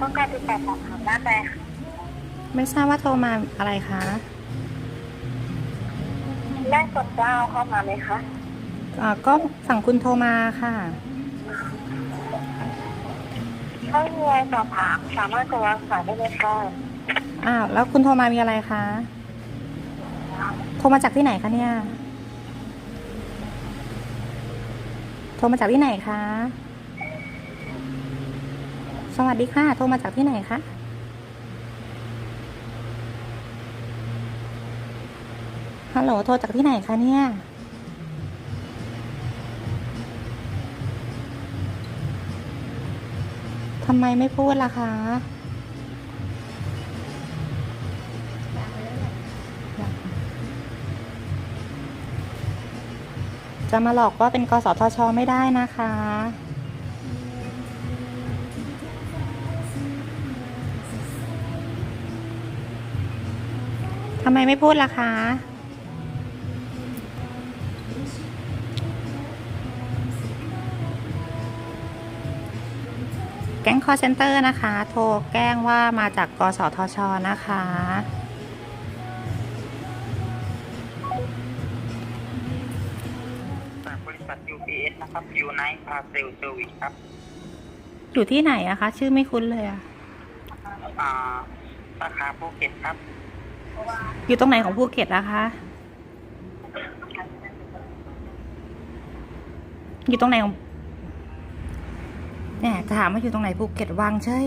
ต้องการติดต่อสอบถามด้านใดคะไม่ทราบว่าโทรมาอะไรคะได้กดเก้าเข้ามาไหมคะอ่าก็ฝั่งคุณโทรมาค่ะ ถ้ามีอะไรสอบถามสามารถกดวางสายได้เลยค่ะอ้าวแล้วคุณโทรมามีอะไรคะ โทรมาจากที่ไหนคะเนี่ย โทรมาจากที่ไหนคะ สวัสดีค่ะ โทรมาจากที่ไหนคะ ฮัลโหล โทรจากที่ไหนคะเนี่ย ทำไมไม่พูดล่ะคะ จะมาหลอกว่าเป็นกสทช ไม่ได้นะคะำไมไม่พูดล่ะคะ แก๊งคอเซ็นเตอร์นะคะ โทรแกล้งว่ามาจากกสทช นะคะจากบริษัท UPS นะครับ Unite Parcel Service ครับ อยู่ที่ไหนอะคะ ชื่อไม่คุ้นเลยอะอ่าสาขาภูเก็ตครับ อยู่ตรงไหนของภูเก็ตนะคะ อยู่ตรงไหนของเนี่ยถามว่าอยู่ตรงไหนภูเก็ตวังใช่